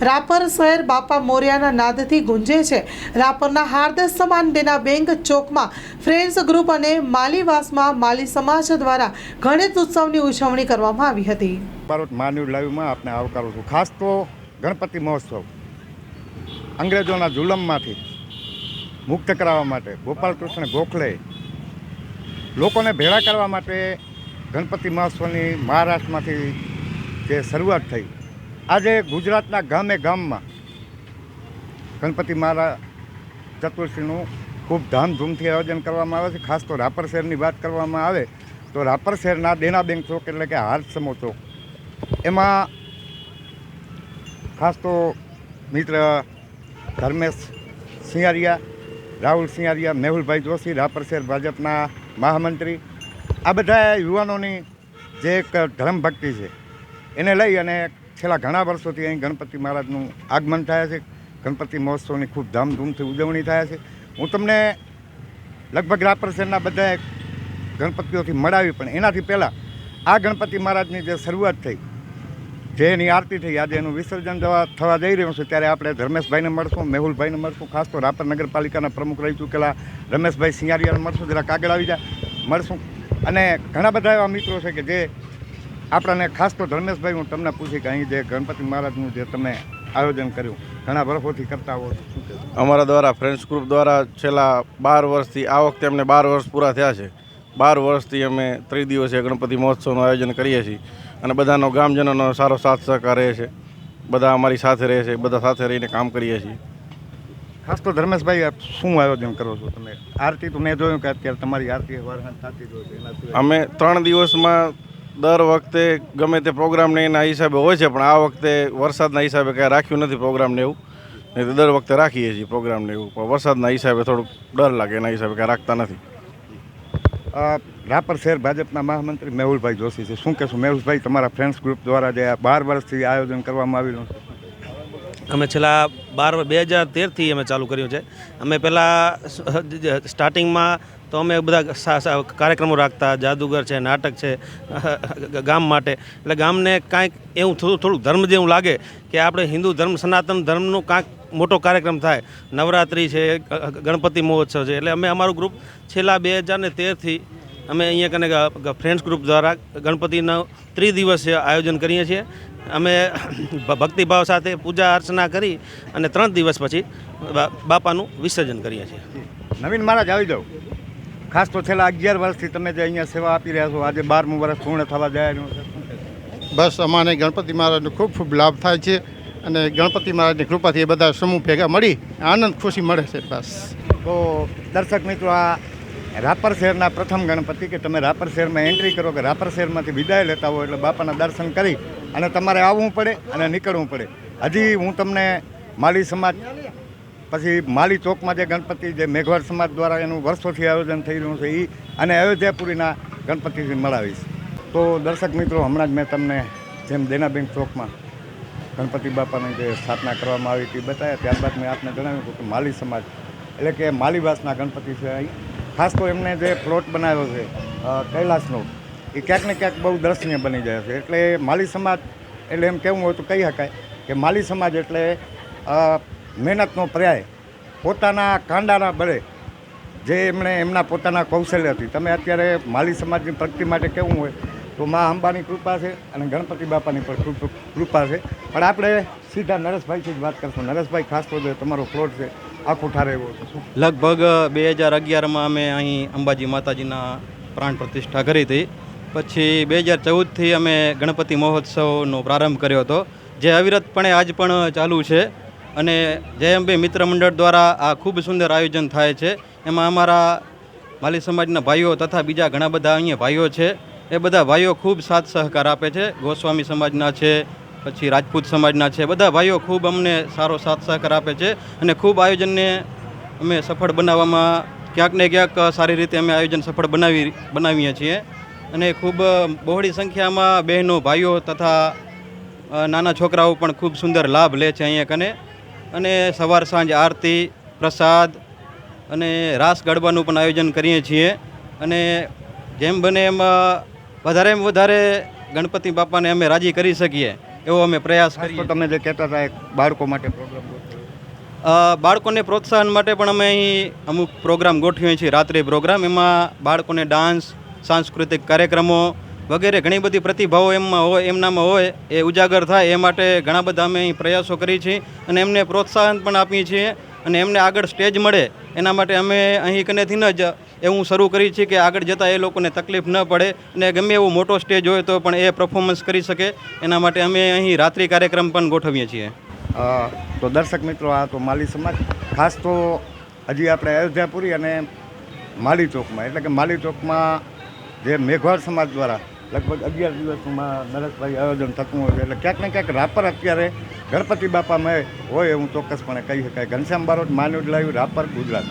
રાપર શહેર બાપા મોર્યાના નાદથી ગુંજે છે. રાપરના હાર્દસ સમાન બેના બેંક ચોકમાં ફ્રેન્ડ્સ ગ્રુપ અને માલીવાસમાં માલી સમાજ દ્વારા ગણેશ ઉત્સવની ઉજવણી કરવામાં આવી હતી. ભારત માનવ લાઈવમાં આપને આવકારું છું. ખાસ તો ગણપતિ મહોત્સવ અંગ્રેજોના જુલમમાંથી મુક્ત કરાવવા માટે ગોપાલકૃષ્ણ ગોખલે લોકોને ભેળા કરવા માટે ગણપતિ મહોત્સવની મહારાષ્ટ્રમાંથી જે શરૂઆત થઈ આજે ગુજરાતના ગામે ગામમાં ગણપતિ મહારાજ ચતુર્થીનું ખૂબ ધામધૂમથી આયોજન કરવામાં આવે છે. ખાસ તો રાપર શહેરની વાત કરવામાં આવે તો રાપર શહેરના દેનાબેંક ચોક એટલે કે હાર્દ સમો ચોક. એમાં ખાસ તો મિત્ર ધર્મેશ સિંહારિયા, રાહુલ સિંહારિયા, મેહુલભાઈ જોશી, રાપર શહેર ભાજપના મહામંત્રી, આ બધા યુવાનોની જે એક ધર્મભક્તિ છે, એને લઈ અને છેલ્લા ઘણા વર્ષોથી અહીં ગણપતિ મહારાજનું આગમન થાય છે. ગણપતિ મહોત્સવની ખૂબ ધામધૂમથી ઉજવણી થાય છે. હું તમને લગભગ રાપર શહેરના બધા ગણપતિઓથી મળાવી, પણ એનાથી પહેલાં આ ગણપતિ મહારાજની જે શરૂઆત થઈ, જે એની આરતી થઈ, આજે એનું વિસર્જન જવા થવા જઈ રહ્યું છે, ત્યારે આપણે ધર્મેશભાઈને મળશું, મેહુલભાઈને મળશું, ખાસ તો રાપર નગરપાલિકાના પ્રમુખ રહી ચૂકેલા રમેશભાઈ સિંગારિયાને મળશું જરા આગળ આવી જાય મળશું. અને ઘણા બધા એવા મિત્રો છે કે જે આપણને ખાસ તો ધર્મેશભાઈ હું તમને પૂછી કે અહીં જે ગણપતિ મહારાજનું જે તમે આયોજન કર્યું ઘણા વર્ષોથી કરતા હો છો શું કહેશો? અમારા દ્વારા ફ્રેન્ડ્સ ગ્રુપ દ્વારા છેલ્લા બાર વર્ષથી આ વખતે અમને બાર વર્ષ પૂરા થયા છે. બાર વર્ષથી અમે ત્રિદિવસીય ગણપતિ મહોત્સવનું આયોજન કરીએ છીએ અને બધાનો ગામજનોનો સારો સાથ સહકાર રહે છે. બધા અમારી સાથે રહે છે બધા સાથે રહીને કામ કરીએ છીએ. ખાસ તો ધર્મેશભાઈ આપ શું આયોજન કરો છો તમે? આરતી તો મેં જોયું કે અત્યારે તમારી આરતી વારહાન થતી જ હોય છે અમે ત્રણ દિવસમાં દર વખતે ગમે તે પ્રોગ્રામને એના હિસાબે હોય છે, પણ આ વખતે વરસાદના હિસાબે કાંઈ રાખ્યું નથી પ્રોગ્રામને એવું. નહીં તો દર વખતે રાખીએ છીએ પ્રોગ્રામને એવું, પણ વરસાદના હિસાબે થોડુંક ડર લાગે, એના હિસાબે કાંઈ રાખતા નથી. રાપર શહેર ભાજપના મહામંત્રી મેહુલભાઈ જોશી છે. શું કહેશું? મેહુલભાઈ, તમારા ફ્રેન્ડ્સ ગ્રુપ દ્વારા જે બાર વર્ષથી આયોજન કરવામાં આવેલું અમે છેલ્લા બાર બે હજાર તેરથી અમે ચાલુ કર્યું છે. અમે પહેલાં સ્ટાર્ટિંગમાં તો અમે બધા કાર્યક્રમો રાખતા, જાદુગર છે, નાટક છે ગામ માટે. એટલે ગામને કાંઈક એવું થોડું થોડુંક ધર્મ જેવું લાગે કે આપણે હિન્દુ ધર્મ, સનાતન ધર્મનું કાંઈક મોટો કાર્યક્રમ થાય. નવરાત્રિ છે ગણપતિ મહોત્સવ છે. એટલે અમે અમારું ગ્રુપ છેલ્લા બે હજાર ને તેરથી અમે અહીંયા કને ફ્રેન્ડ્સ ગ્રુપ દ્વારા ગણપતિના ત્રિદિવસીય આયોજન કરીએ છીએ. અમે ભ- ભક્તિભાવ સાથે પૂજા અર્ચના કરી અને ત્રણ દિવસ પછી બાપાનું વિસર્જન કરીએ છીએ. નવીન મહારાજ આવી જાઓ. ખાસ તો છેલ્લા અગિયાર વર્ષથી તમે જે અહીંયા સેવા આપી રહ્યા છો આજે બારમું વર્ષ પૂર્ણ થવા કહેશો? બસ અમારે ગણપતિ મહારાજનો ખૂબ ખૂબ લાભ થાય છે અને ગણપતિ મહારાજની કૃપાથી એ બધા સમૂહ ભેગા મળી આનંદ ખુશી મળે છે બસ. તો દર્શક મિત્રો આ રાપર શહેરના પ્રથમ ગણપતિ કે તમે રાપર શહેરમાં એન્ટ્રી કરો કે રાપર શહેરમાંથી વિદાય લેતા હો એટલે બાપાના દર્શન કરી અને તમારે આવવું પડે અને નીકળવું પડે. હજી હું તમને માલી સમાજ, પછી માલી ચોકમાં જે ગણપતિ, જે મેઘવાડ સમાજ દ્વારા એનું વર્ષોથી આયોજન થઈ રહ્યું છે એ અને અયોધ્યાપુરીના ગણપતિથી મળાવીશ. તો દર્શક મિત્રો, હમણાં જ મેં તમને જેમ દેનાબેન ચોકમાં ગણપતિ બાપાની જે સ્થાપના કરવામાં આવી હતી, બતાવ્યા, ત્યારબાદ મેં આપને જણાવ્યું હતું કે માલી સમાજ, એટલે કે માલીવાસના ગણપતિ છે અહીં. ખાસ તો એમને જે પ્લોટ બનાવ્યો છે કૈલાસનો એ ક્યાંક ને ક્યાંક બહુ દર્શનીય બની જાય છે. એટલે માલી સમાજ, એટલે એમ કહેવું હોય તો કહી શકાય કે માલી સમાજ એટલે મહેનતનો પર્યાય. પોતાના કાંડાના બળે જે એમણે એમના પોતાના કૌશલ્યથી તમે અત્યારે માલી સમાજની પ્રગતિ માટે કેવું હોય તો મા અંબાની કૃપા છે અને ગણપતિ બાપાની પણ કૃપા છે. પણ આપણે સીધા નરેશભાઈથી જ વાત કરશું. નરેશભાઈ, ખાસ તો તમારો પ્લોટ છે, આખું ઠારે એવો લગભગ બે હજાર અગિયારમાં અમે અહીં અંબાજી માતાજીના પ્રાણ પ્રતિષ્ઠા કરી હતી. પછી બે હજાર ચૌદથી અમે ગણપતિ મહોત્સવનો પ્રારંભ કર્યો હતો. જે અવિરતપણે આજ પણ ચાલુ છે અને જય અંબે મિત્ર મંડળ દ્વારા આ ખૂબ સુંદર આયોજન થાય છે. એમાં અમારા માલી સમાજના ભાઈઓ તથા બીજા ઘણા બધા અહીંયા ભાઈઓ છે. એ બધા ભાઈઓ ખૂબ સાથ સહકાર આપે છે. ગોસ્વામી સમાજના છે, પછી રાજપૂત સમાજના છે. બધા ભાઈઓ ખૂબ અમને સારો સાથ સહકાર આપે છે અને ખૂબ આયોજનને અમે સફળ બનાવવામાં ક્યાંક ને ક્યાંક સારી રીતે અમે આયોજન સફળ બનાવી, બનાવીએ છીએ. અને ખૂબ બહોળી સંખ્યામાં બહેનો ભાઈઓ તથા નાના છોકરાઓ પણ ખૂબ સુંદર લાભ લે છે અહીંયા કને. અને સવાર સાંજ આરતી પ્રસાદ અને રાસ ગરબાનું પણ આયોજન કરીએ છીએ. અને જેમ બને એમ અ, વધારેમાં વધારે ગણપતિ બાપાને અમે રાજી કરી શકીએ એવો અમે પ્રયાસ કરીએ. તમે જે કહેતા હતા બાળકો માટે પ્રોગ્રામ બાળકોને પ્રોત્સાહન માટે પણ અમે અહીં અમુક પ્રોગ્રામ ગોઠવીએ છીએ. રાત્રે પ્રોગ્રામ એમાં બાળકોને ડાન્સ સાંસ્કૃતિક કાર્યક્રમો વગેરે ઘણી બધી પ્રતિભાઓ એમમાં હોય, એમનામાં હોય, એ ઉજાગર થાય, એ માટે ઘણા બધા અમે પ્રયાસો કરીએ છીએ અને એમને પ્રોત્સાહન પણ આપીએ છીએ અને એમને આગળ સ્ટેજ મળે, એના માટે અમે અહીં કનેથી ન જ એવું શરૂ કરીએ છીએ કે આગળ જતાં એ લોકોને તકલીફ ન પડે અને ગમે એવો મોટો સ્ટેજ હોય તો પણ એ પરફોર્મન્સ કરી શકે, એના માટે અમે અહીં રાત્રિ કાર્યક્રમ પણ ગોઠવીએ છીએ. તો દર્શક મિત્રો, આ તો માલી સમાજ, ખાસ તો હજી આપણે અયોધ્યાપુરી અને માલી ચોકમાં, એટલે કે માલી ચોકમાં જે મેઘવાળ સમાજ દ્વારા લગભગ અગિયાર દિવસમાં નરેશભાઈ આયોજન થતું હોય છે. એટલે ક્યાંક ને ક્યાંક રાપર અત્યારે ગણપતિ બાપામાં હોય એવું ચોક્કસપણે કહી શકાય. ઘનશ્યામ બારોટ માન્યુ લાઈવ, રાપર, ગુજરાત.